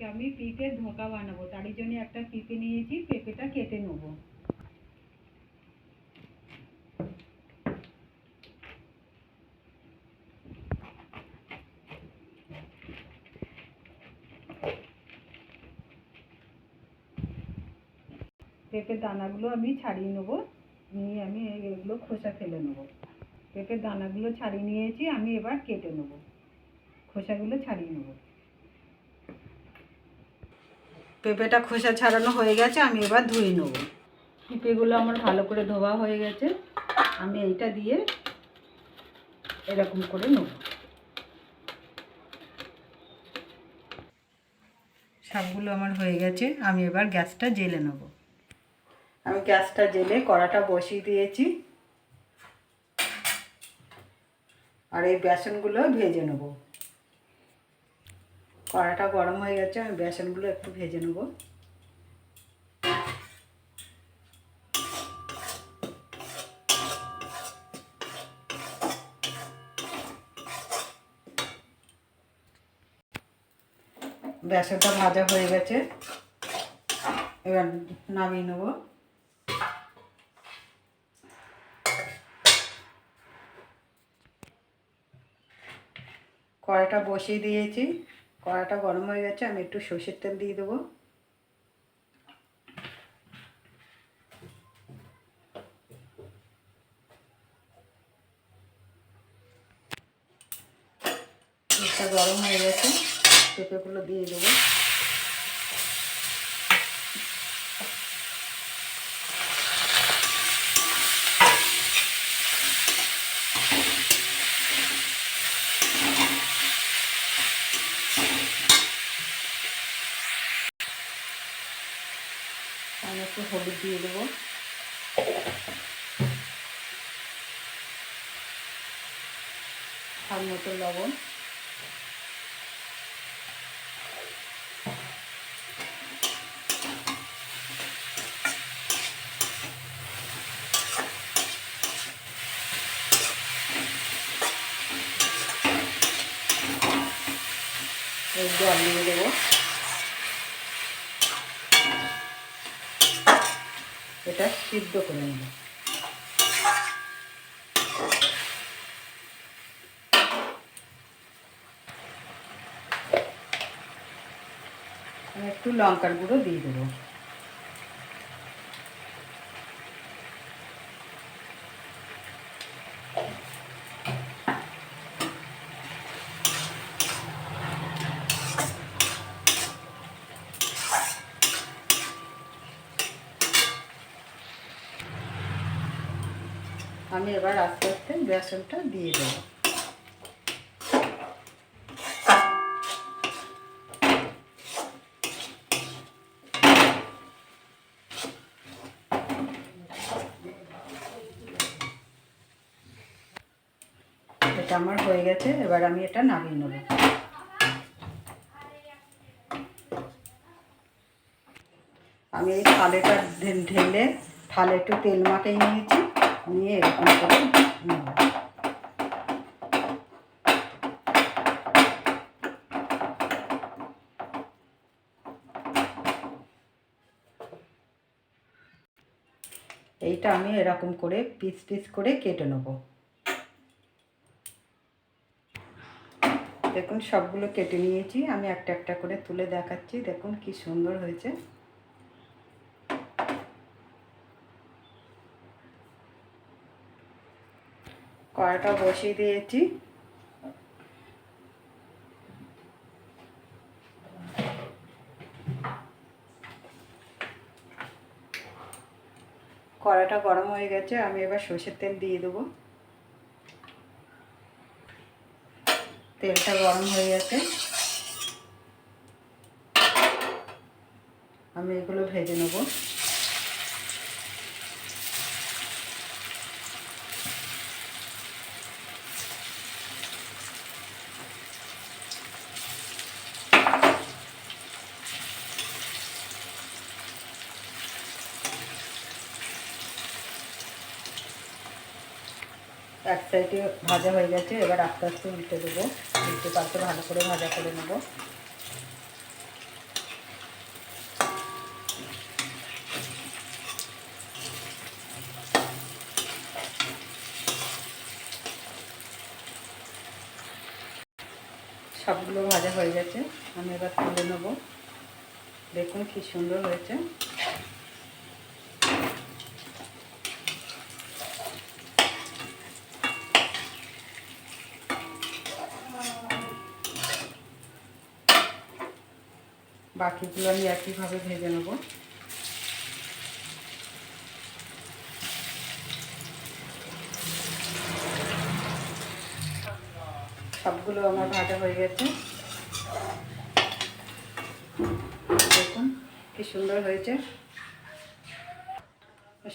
আজকে আমি পিঁপের ধোকা বানাবো। তারই জন্য একটা পিঁপে নিয়েছি, পেঁপেটা কেটে নেব। পেঁপের দানাগুলো আমি ছাড়িয়ে নেব। নিয়ে আমি এগুলো খোসা ফেলে নেব। পেঁপের দানাগুলো ছাড়িয়ে নিয়েছি, আমি এবার কেটে নেব। খোসাগুলো ছাড়িয়ে নেব। পেঁপেটা খোসা ছাড়ানো হয়ে গেছে আমি এবার ধুয়ে নেব। পেঁপেগুলো আমার ভালো করে ধোয়া হয়ে গেছে আমি এইটা দিয়ে এরকম করে নেব। সবগুলো আমার হয়ে গেছে আমি এবার গ্যাসটা জেলে নেব। আমি গ্যাসটা জেলে কড়াটা বসিয়ে দিয়েছি। আর এই বেসনগুলো ভেজে নেব। কড়াটা গরম হয়ে গেছে, আমি বেসনগুলো একটু ভেজে নেব। বেসনটা ভাজা হয়ে গেছে, এবার নামিয়ে নেব। কড়াটা বসিয়ে দিয়েছি। কড়াটা গরম হয়ে গেছে, আমি একটু সর্ষের তেল দিয়ে দেবো। গরম হয়ে গেছে, পেঁপেগুলো দিয়ে দেবো আমি একটু হলুদ দিয়ে দেবো। স্বাদ মতো লবণ। জল দিয়ে দেবো। এটা সিদ্ধ করে নেব। একটু লঙ্কার গুঁড়ো দিয়ে দেবো। আমি এবার আস্তে আস্তে বেসনটা দিয়ে দেবো। এটা আমার হয়ে গেছে, এবার আমি এটা নামিয়ে নেব। আমি এই থালেটা ঢেলে থালে একটু তেল মাখিয়ে নিয়েছি। এইটা আমি এরকম করে পিস পিস করে কেটে নেব। দেখুন সবগুলো কেটে নিয়েছি, আমি একটা একটা করে তুলে দেখাচ্ছি, দেখুন কি সুন্দর হয়েছে। কড়াটা বসিয়ে দিয়েছি। কড়াটা গরম হয়ে গেছে, আমি এবার সর্ষের তেল দিয়ে দেবো। তেলটা গরম হয়ে গেছে। আমি এগুলো ভেজে নেব। এক সাইডে ভাজা হয়ে গেছে, এবার আস্তে আস্তে উল্টে দেবো। উল্টে পাশে ভালো করে ভাজা করে নেব। সবগুলো ভাজা হয়ে গেছে, আমি এবার তুলে নেব। দেখুন কি সুন্দর হয়েছে। বাকিগুলো আমি একইভাবে ভেজে নেব। সবগুলো আমার ভাজা হয়ে গেছে। দেখুন কি সুন্দর হয়েছে।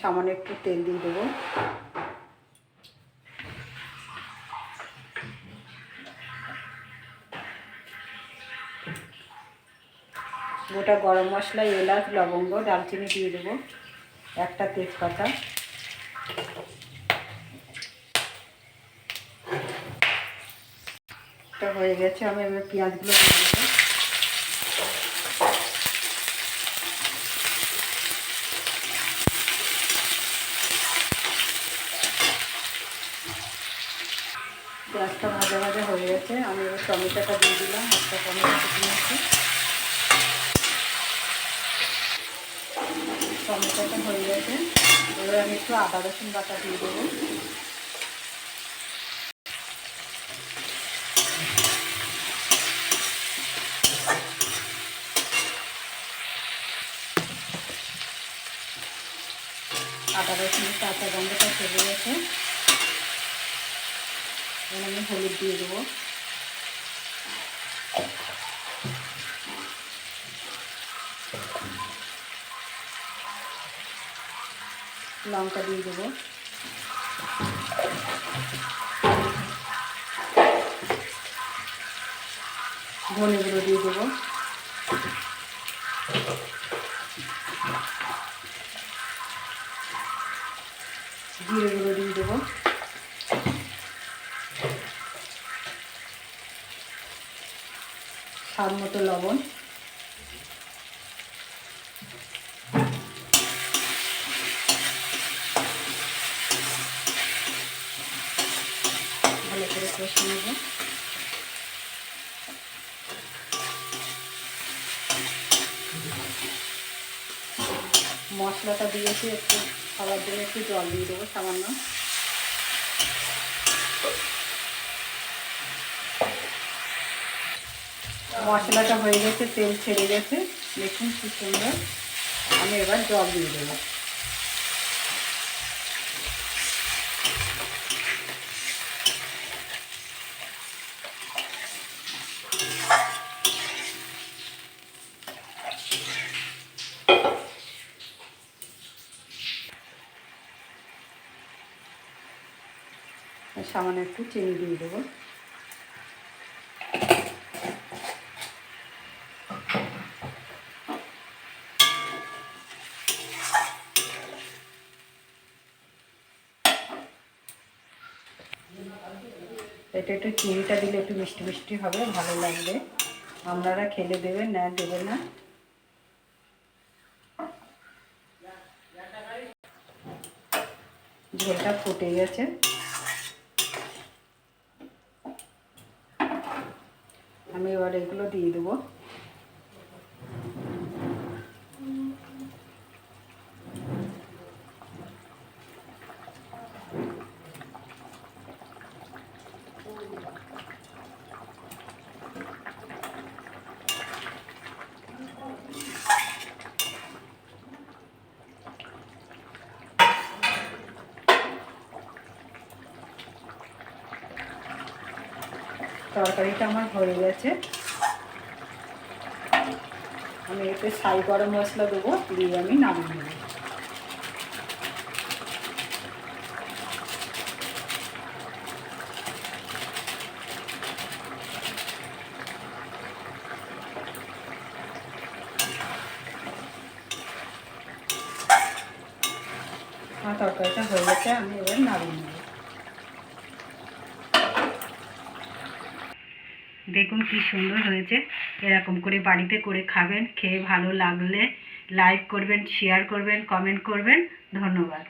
সামান্য একটু তেল দিয়ে দেবো। গোটা গরম মশলা, এলাচ, লবঙ্গ দালচিনি দিয়ে দেবো। একটা তেজপাতা। হয়ে গেছে, আমি এবার পেঁয়াজগুলো পেঁয়াজটা ভাজা ভাজা হয়ে গেছে, আমি এবার টমেটোটা দিয়ে দিলাম, একটা টমেটো টমেটোটা হয়ে গেছে। এবার আমি একটু আদা রসুন বাটা দিয়ে দেবো। আদা রসুনের কাঁচা গন্ধটা চলে গেছে। আমি হলুদ দিয়ে দেবো। লঙ্কা দিয়ে দেবো। ধনে গুঁড়ো দিয়ে দেবো। জিরে গুঁড়ো দিয়ে দেবো। স্বাদ মতো লবণ ভালো করে কষে নেব মশলাটা দিয়েছি একটু খাবার জন্য একটু জল দিয়ে দেবো সামান্য। মশলাটা হয়ে গেছে, তেল ছেড়ে গেছে। দেখুন কি সুন্দর। আমি এবার জল দিয়ে দেবো। সামান্য একটু চিনি দিয়ে দেবো। এটা একটু চিনিটা দিলে একটু মিষ্টি মিষ্টি হবে, ভালো লাগবে। আপনারা খেলে দেবেন না দেবেন না। ঝোলটা ফুটে গেছে। আমি এবার এগুলো দিয়ে দেবো। তরকারিটা আমার হয়ে গেছে। আমি এতে ছাই গরম মশলা দেবো, দিয়ে আমি নামিয়ে নেব। তরকারিটা হয়ে গেছে, আমি এবার নামিয়ে নেব। দেখুন কি সুন্দর হয়েছে। এরকম করে বাড়িতে করে খাবেন, খেয়ে ভালো লাগলে লাইক করবেন শেয়ার করবেন কমেন্ট করবেন। ধন্যবাদ।